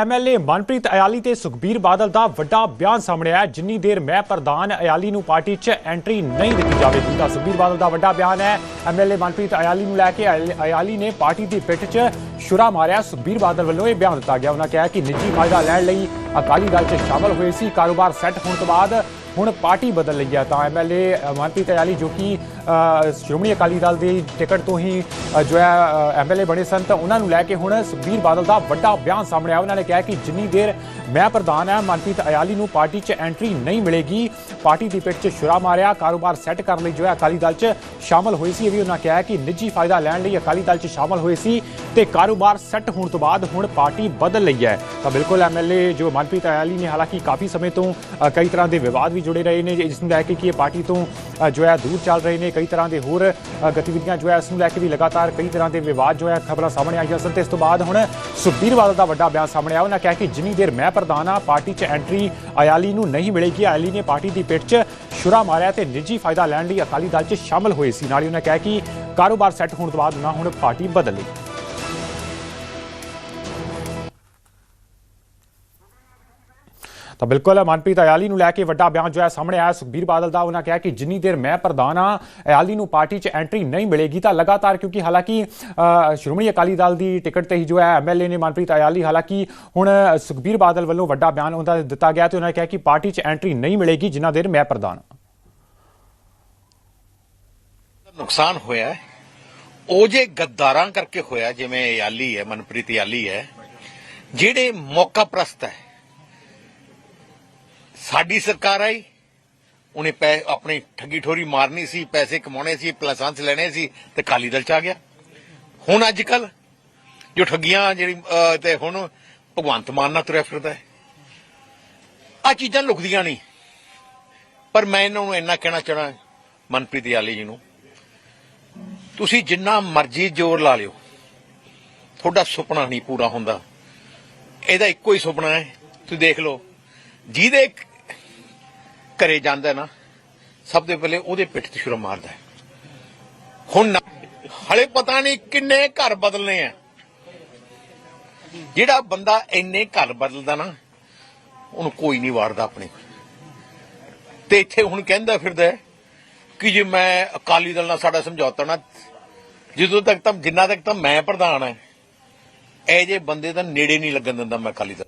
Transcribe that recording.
MLA Manpreet Ayali ਤੇ ਸੁਖਬੀਰ ਬਾਦਲ ਦਾ ਵੱਡਾ ਬਿਆਨ ਸਾਹਮਣੇ ਆਇਆ। ਜਿੰਨੀ ਦੇਰ ਮੈਂ ਪ੍ਰਧਾਨ ਅਯਾਲੀ ਨੂੰ ਪਾਰਟੀ 'ਚ ਐਂਟਰੀ ਨਹੀਂ ਦਿੱਤੀ ਜਾਵੇਗੀ ਤਾਂ ਸੁਖਬੀਰ ਬਾਦਲ ਦਾ ਵੱਡਾ ਬਿਆਨ ਹੈ। ਐਮਐਲਏ ਮਨਪ੍ਰੀਤ ਅਯਾਲੀ ਨੂੰ ਲੈ ਕੇ ਅਯਾਲੀ ਨੇ ਪਾਰਟੀ ਦੀ ਪਿੱਠ 'ਚ ਸ਼ੁਰਾ ਮਾਰਿਆ। ਸੁਖਬੀਰ ਬਾਦਲ ਵੱਲੋਂ ਇਹ ਬਿਆਨ ਦਿੱਤਾ ਗਿਆ। ਉਹਨਾਂ ਕਿਹਾ ਕਿ ਨਿੱਜੀ ਫਾਇਦਾ ਲੈਣ ਲਈ ਅਕਾਲੀ ਦਲ 'ਚ ਸ਼ਾਮਲ ਹੋਏ ਸੀ। ਕਾਰੋਬਾਰ ਸੈੱਟ ਹੋਣ ਤੋਂ ਬਾਅਦ ਹੁਣ ਪਾਰਟੀ ਬਦਲ ਲਈ ਹੈ ਤਾਂ ਐਮਐਲਏ ਮਨਪ੍ਰੀਤ ਅਯਾਲੀ ਜੋ ਕਿ ਸ਼੍ਰੋਮਣੀ ਅਕਾਲੀ ਦਲ ਦੀ ਟਿਕਟ ਤੋਂ ਹੀ ਜੋ ਹੈ ਐਮਐਲਏ ਬਣੇ ਸਨ ਤਾਂ ਉਹਨਾਂ ਨੂੰ ਲੈ ਕੇ ਹੁਣ ਸੁਖਬੀਰ ਬਾਦਲ ਦਾ ਵੱਡਾ ਬਿਆਨ ਸਾਹਮਣੇ ਆਇਆ। ਉਹਨਾਂ ਨੇ ਕਿਹਾ ਕਿ ਜਿੰਨੀ ਦੇਰ ਮੈਂ ਪ੍ਰਧਾਨ ਹਾਂ ਮਨਪ੍ਰੀਤ ਅਯਾਲੀ ਨੂੰ ਪਾਰਟੀ 'ਚ ਐਂਟਰੀ ਨਹੀਂ ਮਿਲੇਗੀ। ਪਾਰਟੀ ਦੀ ਪਿੱਠ 'ਚ ਛੁਰਾ ਮਾਰਿਆ, ਕਾਰੋਬਾਰ ਸੈੱਟ ਕਰਨ ਲਈ ਜੋ ਹੈ ਅਕਾਲੀ ਦਲ 'ਚ ਸ਼ਾਮਲ ਹੋਏ ਸੀ। ਇਹ ਵੀ ਉਹਨਾਂ ਕਿਹਾ ਕਿ ਨਿੱਜੀ ਫਾਇਦਾ ਲੈਣ ਲਈ ਅਕਾਲੀ ਦਲ 'ਚ ਸ਼ਾਮਲ ਹੋਏ ਸੀ ਤੇ ਕਾਰੋਬਾਰ ਸੈੱਟ ਹੋਣ ਤੋਂ ਬਾਅਦ ਹੁਣ ਪਾਰਟੀ ਬਦਲ ਲਈ ਹੈ। ਤਾਂ ਬਿਲਕੁਲ ਐਮਐਲਏ ਜੋ ਮਨਪ੍ਰੀਤ ਅਯਾਲੀ ਨੇ ਹਾਲਾਂਕਿ ਕਾਫੀ ਸਮੇਂ ਤੋਂ ਕਈ ਤਰ੍ਹਾਂ ਦੇ ਵਿਵਾਦ ਵੀ ਜੁੜੇ ਰਹੇ ਨੇ ਜਿਸ ਨੂੰ ਲੈ ਕੇ ਕਿ ਇਹ ਪਾਰਟੀ ਤੋਂ ਜੋ ਹੈ ਦੂਰ ਚੱਲ ਰਹੇ ਨੇ, ਕਈ ਤਰ੍ਹਾਂ ਦੇ ਹੋਰ ਗਤੀਵਿਧੀਆਂ ਜੋ ਹੈ ਇਸ ਨੂੰ ਲੈ ਕੇ ਵੀ ਲਗਾਤਾਰ ਕਈ ਤਰ੍ਹਾਂ ਦੇ ਵਿਵਾਦ ਜੋ ਹੈ ਖਬਰਾਂ ਸਾਹਮਣੇ ਆਈਆਂ ਸਨ। ਤੇ ਇਸ ਤੋਂ ਬਾਅਦ ਹੁਣ ਸੁਖਬੀਰ ਬਾਦਲ ਦਾ ਵੱਡਾ ਬਿਆਨ ਸਾਹਮਣੇ ਆਇਆ। ਉਹਨਾਂ ਕਿਹਾ ਕਿ ਜਿੰਨੀ ਦੇਰ ਮੈਂ ਪ੍ਰਧਾਨ ਆ ਪਾਰਟੀ 'ਚ ਐਂਟਰੀ ਅਯਾਲੀ ਨੂੰ ਨਹੀਂ ਮਿਲੇਗੀ। ਅਯਾਲੀ ਨੇ ਪਾਰਟੀ ਦੀ ਪਿੱਠ 'ਚ ਛੁਰਾ ਮਾਰਿਆ ਤੇ ਨਿੱਜੀ ਫਾਇਦਾ ਲੈਣ ਲਈ ਅਕਾਲੀ ਦਲ 'ਚ ਸ਼ਾਮਲ ਹੋਏ ਸੀ। ਨਾਲ ਹੀ ਉਹਨਾਂ ਕਿਹਾ ਕਿ ਕਾਰੋਬਾਰ ਸੈੱਟ ਹੋਣ ਤੋਂ ਬਾਅਦ ਉਹਨਾਂ ਹੁਣ ਪਾਰਟੀ ਬਦਲ ਤਾਂ ਬਿਲਕੁਲ ਮਨਪ੍ਰੀਤ ਅਯਾਲੀ ਨੂੰ ਲੈ ਕੇ ਵੱਡਾ ਬਿਆਨ ਜੋ ਹੈ ਸਾਹਮਣੇ ਆਇਆ, ਸੁਖਬੀਰ ਬਾਦਲ ਦਾ, ਉਹਨਾਂ ਕਿਹਾ ਕਿ ਜਿੰਨੀ ਦੇਰ ਮੈਂ ਪ੍ਰਧਾਨ ਆ ਅਯਾਲੀ ਨੂੰ ਪਾਰਟੀ 'ਚ ਐਂਟਰੀ ਨਹੀਂ ਮਿਲੇਗੀ ਤਾਂ ਲਗਾਤਾਰ ਕਿਉਂਕਿ ਹਾਲਾਂਕਿ ਸ਼੍ਰੋਮਣੀ ਅਕਾਲੀ ਦਲ ਦੀ ਟਿਕਟ ਤੇ ਹੀ ਜੋ ਹੈ ਐਮਐਲਏ ਨੇ ਮਨਪ੍ਰੀਤ ਅਯਾਲੀ, ਹਾਲਾਂਕਿ ਹੁਣ ਸੁਖਬੀਰ ਬਾਦਲ ਵੱਲੋਂ ਵੱਡਾ ਬਿਆਨ ਉਹਦਾ ਦਿੱਤਾ ਗਿਆ ਤੇ ਉਹਨਾਂ ਕਿਹਾ ਕਿ ਪਾਰਟੀ 'ਚ ਐਂਟਰੀ ਨਹੀਂ ਮਿਲੇਗੀ ਜਿੰਨਾ ਦੇਰ ਮੈਂ ਪ੍ਰਧਾਨ ਹਾਂ। ਨੁਕਸਾਨ ਹੋਇਆ ਉਹ ਜੇ ਗੱਦਾਰਾਂ ਕਰਕੇ ਹੋਇਆ, ਜਿਵੇਂ ਯਾਲੀ ਹੈ, ਮਨਪ੍ਰੀਤ ਯਾਲੀ ਹੈ, ਜਿਹੜੇ ਮੌਕਾ ਪ੍ਰਸਤ ਹੈ ਸਾਡੀ ਸਰਕਾਰ ਆਈ। ਉਹਨੇ ਪੈ ਆਪਣੀ ਠੱਗੀ ਠੋਰੀ ਮਾਰਨੀ ਸੀ, ਪੈਸੇ ਕਮਾਉਣੇ ਸੀ ਲਾਇਸੈਂਸ ਲੈਣੇ ਸੀ ਤੇ ਕਾਲੀ ਦਲ ਚ ਆ ਗਿਆ। ਹੁਣ ਅੱਜ ਕੱਲ ਜੋ ਠੱਗੀਆਂ ਜਿਹੜੀ ਤੇ ਹੁਣ ਭਗਵੰਤ ਮਾਨ ਨਾਲ ਤੁਰਿਆ ਫਿਰਦਾ ਹੈ ਆ ਚੀਜ਼ਾਂ ਲੁਕਦੀਆਂ ਨਹੀਂ। ਪਰ ਮੈਂ ਇਹਨਾਂ ਨੂੰ ਇੰਨਾ ਕਹਿਣਾ ਚਾਹਣਾ ਮਨਪ੍ਰੀਤ ਯਾਲੀ ਜੀ ਨੂੰ, ਤੁਸੀਂ ਜਿੰਨਾ ਮਰਜ਼ੀ ਜ਼ੋਰ ਲਾ ਲਿਓ। ਤੁਹਾਡਾ ਸੁਪਨਾ ਨਹੀਂ ਪੂਰਾ ਹੁੰਦਾ। ਇਹਦਾ ਇੱਕੋ ਹੀ ਸੁਪਨਾ ਹੈ, ਤੁਸੀਂ ਦੇਖ ਲਓ। ਜਿਹਦੇ ਘਰੇ ਜਾਂਦਾ ਨਾ, ਸਭ ਤੋਂ ਪਹਿਲੇ ਉਹਦੇ ਪਿੱਠ ਤੇ ਛੁਰਾ ਮਾਰਦਾ ਹੈ। ਹੁਣ ਹਲੇ ਪਤਾ ਨਹੀਂ ਕਿੰਨੇ ਘਰ ਬਦਲਨੇ ਆ। ਜਿਹੜਾ ਬੰਦਾ ਇੰਨੇ ਘਰ ਬਦਲਦਾ ਨਾ, ਉਹਨੂੰ ਕੋਈ ਨਹੀਂ ਵਾਰਦਾ ਆਪਣੇ ਤੇ ਇੱਥੇ ਹੁਣ ਕਹਿੰਦਾ ਫਿਰਦਾ ਕਿ ਜੇ ਮੈਂ ਅਕਾਲੀ ਦਲ ਨਾਲ ਸਾਡਾ ਸਮਝੌਤਾ ਨਾ, ਜਦੋਂ ਤੱਕ ਤਾਂ, ਜਿੰਨਾ ਤੱਕ ਤਾਂ ਮੈਂ ਪ੍ਰਧਾਨ ਹੈ, ਇਹ ਜੇ ਬੰਦੇ ਦਾ ਨੇੜੇ ਨਹੀਂ ਲੱਗਣ ਦਿੰਦਾ ਮੈਂ ਅਕਾਲੀ ਦਲ